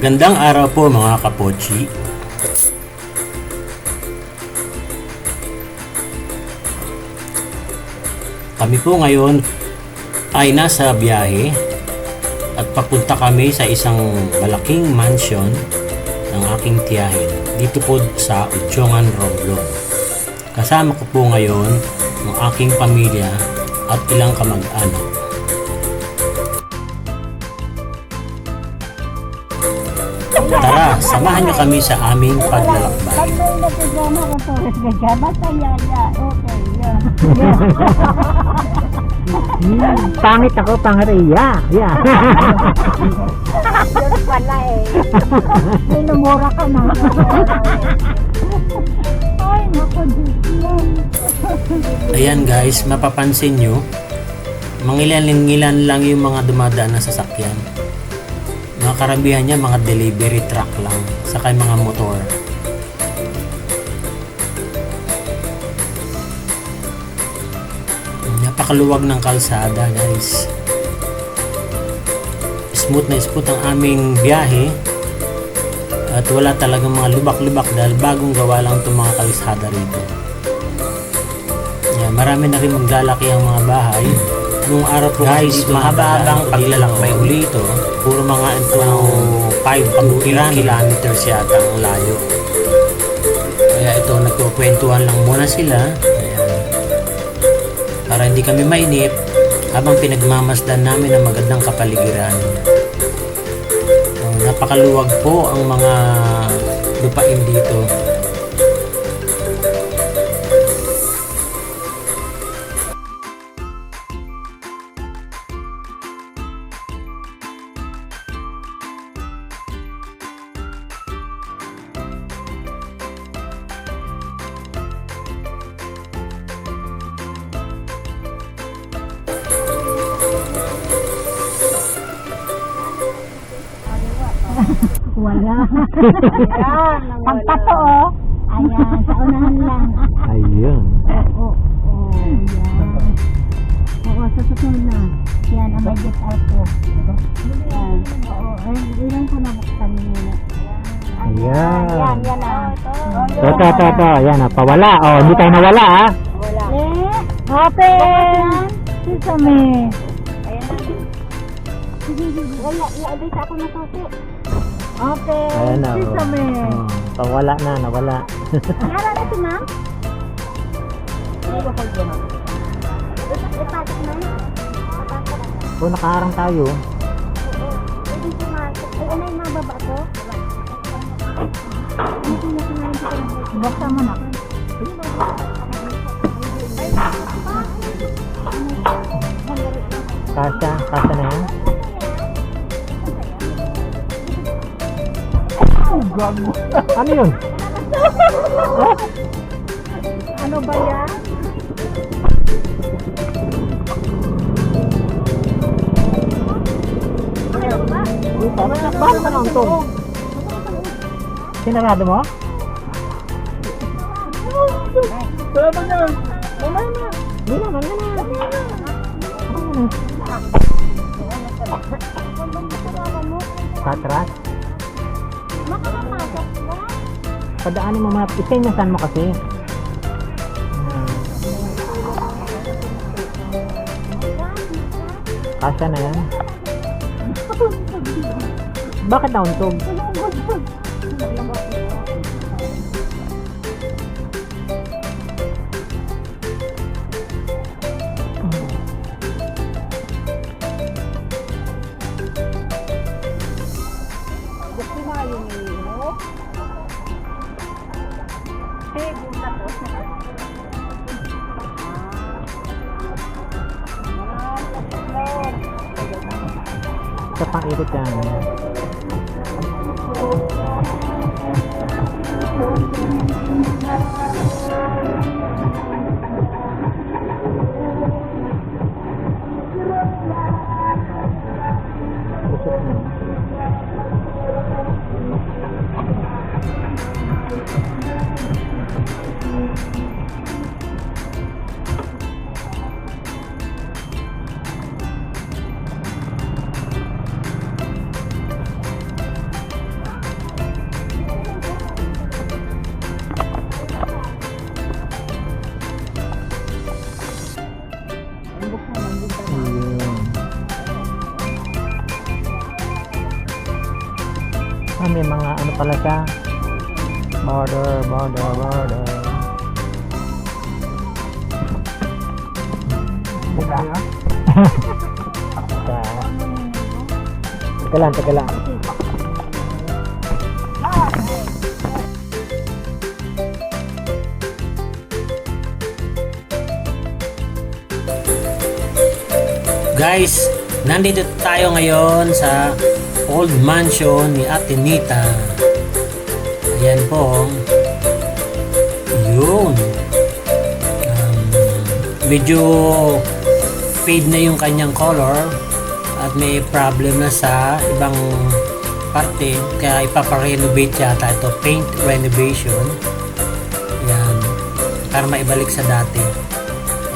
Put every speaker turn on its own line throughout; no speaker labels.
Magandang araw po mga kapochi. Kami po ngayon ay nasa biyahe at papunta kami sa isang malaking mansion ng aking tiyahin dito po sa Udyongan, Romblon. Kasama ko po ngayon ang aking pamilya at ilang kamag-anak. Samahan niyo kami sa aming paglalakbay.
Hmm, pangit ako, pangariya. Yeah.
Yun pala eh. Minumura ka na. Ay, naku.
Ayan guys, mapapansin nyo, mangilan-ngilan lang yung mga dumadaan na sasakyan. Mga karamihan niya, mga delivery truck lang, saka yung mga motor. Napakaluwag ng kalsada guys. Smooth na smooth ang aming biyahe. At wala talagang mga lubak-lubak dahil bagong gawa lang itong mga kalsada rito. Yeah, marami na rin maglalaki ang mga bahay. Nung araw po guys, mahaba-habang paglalakbay uli ito. Puro mga ito 5 kilometers yata ang layo. Kaya ito, nagkukwentuhan lang muna sila. Para hindi kami mainip habang pinagmamasdan namin ang magandang kapaligiran. Oh, napakaluwag po ang mga lupain dito.
Wala. Ayan, pagtato oh. Ayan, sa unahan lang.
Ayun.
Oo, oo, yan. Oo, sa susunod na. Yan, ang may get out ko. Yan. Oo, ay, ilan ko nabuksan muna.
Ayan.
Yan, yan ah.
Ito, ito, ito. Yan, ah, pawala. Oh, hindi tayo nawala, ah.
Wala. Eh, open! Sesame. Ayan na. Wala, i-advise ako na susi. Open!
Ayan na, oh.
Sesame.
Oh, pawala na, nawala.
Nara na si ma'am? Ipasok na. Na.
Oh, nakaharang tayo.
Pwede pumasok. Ay, ano yung mga baba ko? Hindi na kumain ko ng Basta mo na.
Kasha, kasha na yan. Ano yun?
Ano ba yan?
Ano, paano ka nauntog? Sinarado mo?
Tama na. Tama na.
Hindi naman, yan na. Patras? Padaanin mo mga isenyasan mo kasi. Hmm. Kasya na yan. Bakit nauntog?
Gusto
Sa pang-ikot yan. Usok na. Ah, may mga ano pala siya. Border, border, border. Sa... Teka lang, teka lang.
Guys, nandito tayo ngayon sa old mansion ni Ate Nita. Ayan po. Yun. Um, medyo fade na yung kanyang color at may problem na sa ibang parte. Kaya ipaparenovate yata ito. Paint renovation. Yan para maibalik sa dati.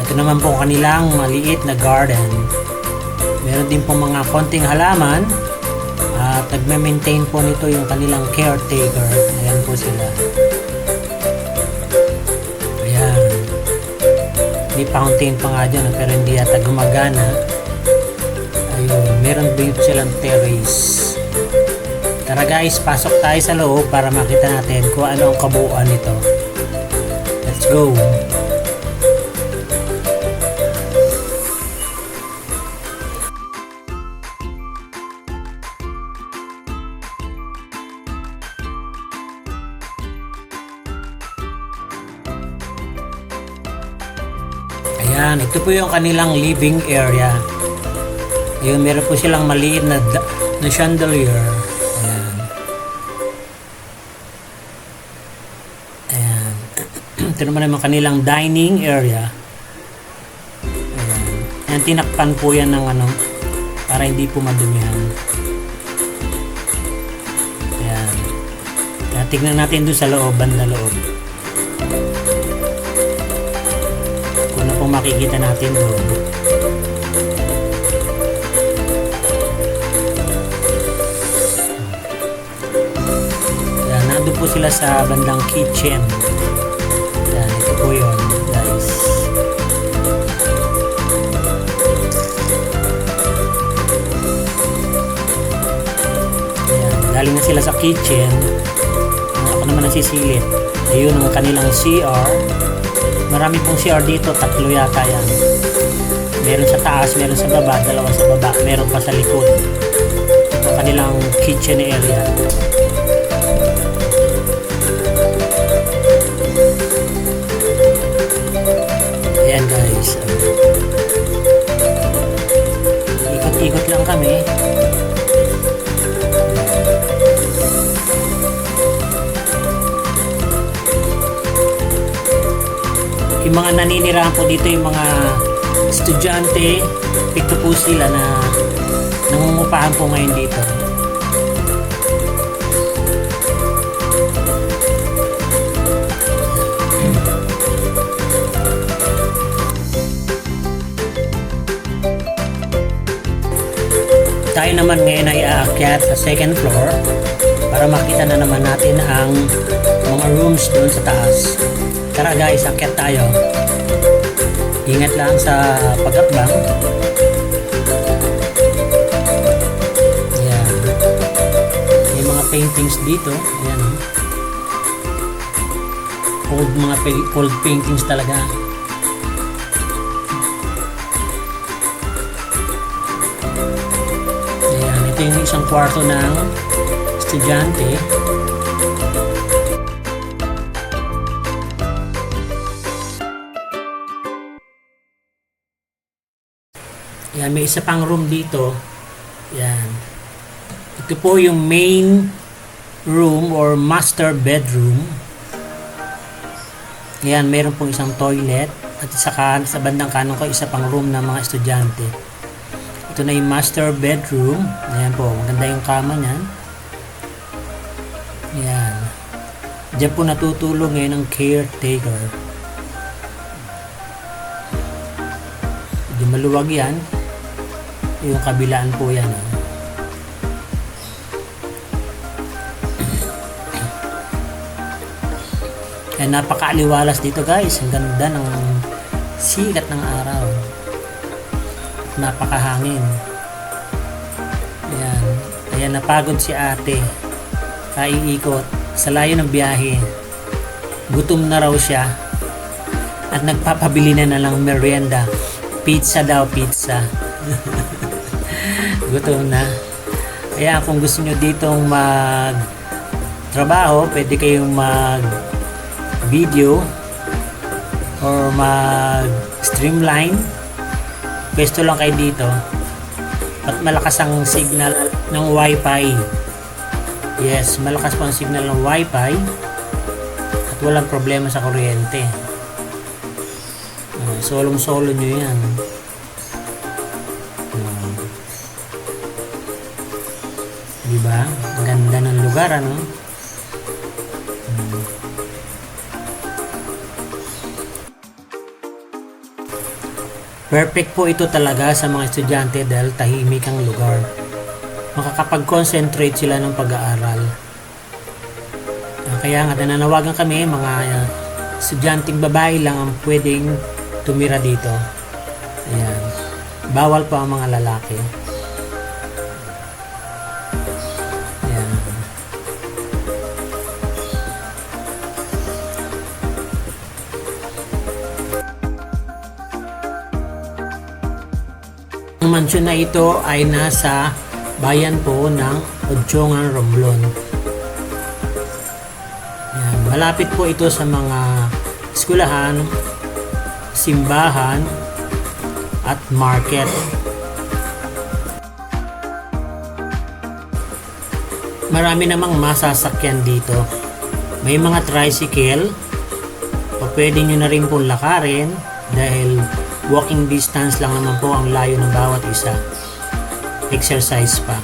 Ito naman po kanilang maliit na garden. Meron din po mga konting halaman at nagme-maintain po nito yung kanilang caretaker. Ayan po sila. Ayan. May fountain pa nga dyan pero hindi yata gumagana. Ayun meron din silang terrace. Tara guys pasok tayo sa loob para makita natin kung ano ang kabuuan nito. Let's go ito po yung kanilang living area. Ayun, meron po silang maliit na, na chandelier. Ayan. Ayan. ito naman yung kanilang dining area. Ayan. Ayan, tinakpan po yan ng ano, para hindi po madumihan. Ayan. Kaya tignan natin doon sa loob, banda loob. Makikita natin doon. Yan, nandun po sila sa bandang kitchen. Yan, ito po yun, guys. Yan, galing na sila sa kitchen. Ako naman nasisilip. Ayun ang kanilang CR. Marami pong CR dito, tatlo yata yan. Meron sa taas, meron sa baba, dalawa sa baba, meron pa sa likod. Ang kanilang kitchen area. Ayan guys. Ikot-ikot lang kami. Mga naninirahan po dito yung mga estudyante. Ito po sila na nangungupahan po ngayon dito. Tayo naman ngayon ay aakyat sa second floor para makita na naman natin ang mga rooms doon sa taas Tara guys, akyat tayo. Ingat lang sa pagkakbang. Ayan. May mga paintings dito. Ayan. oh. Old mga old paintings talaga. Ayan. Ito yung isang kwarto ng estudyante. Yan, may isa pang room dito. Yan. Ito po yung main room or master bedroom. Yan, meron pong isang toilet at sa, kan sa bandang kanon ko isa pang room ng mga estudyante. Ito na yung master bedroom. Ayan po, maganda yung kama niyan. Yan. Diyan po natutulog ngayon ang caretaker. Medyo maluwag yan. Yung kabilaan po yan. Oh. Napakaaliwalas dito guys. Ang ganda ng sikat ng araw. Napakahangin. Ayan. Ayan, napagod si ate. kaiikot sa layo ng biyahe. Gutom na raw siya at nagpapabili na na lang merienda. Pizza daw, pizza. Gutom na. Kaya kung gusto nyo ditong mag trabaho, pwede kayong mag video or mag streamline. Pwesto lang kayo dito. At malakas ang signal ng wifi. Yes, malakas po ang signal ng wifi. At walang problema sa kuryente. Uh, solong-solo nyo yan. Diba? Ang ganda ng lugar, ano? Perfect po ito talaga sa mga estudyante dahil tahimik ang lugar. Makakapag-concentrate sila ng pag-aaral. Ah, Kaya nga nananawagan kami mga uh, estudyanteng babae lang ang pwedeng tumira dito. Ayan. Bawal pa ang mga lalaki. Mansyon na ito ay nasa bayan po ng Odjongan, Romblon. Yan. Malapit po ito sa mga eskwelahan, simbahan, at market. Marami namang masasakyan dito. May mga tricycle, o pwede nyo na rin pong lakarin dahil walking distance lang naman po ang layo ng bawat isa. Exercise pa.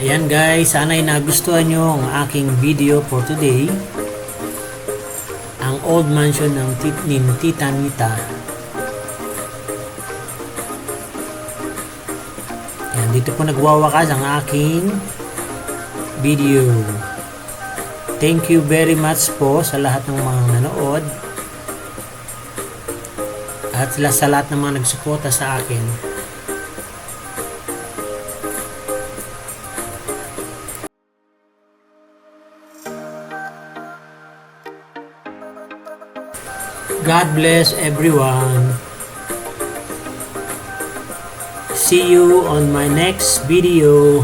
Ayan guys, sana'y nagustuhan nyo ang aking video for today. Ang old mansion ng tit ni Tita Nita. Dito po nagwawakas ang aking video. Thank you very much po sa lahat ng mga nanood. At sila sa lahat ng mga nagsuporta sa akin. God bless everyone. See you on my next video.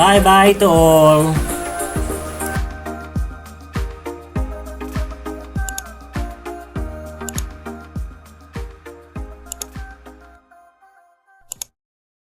Bye bye to all.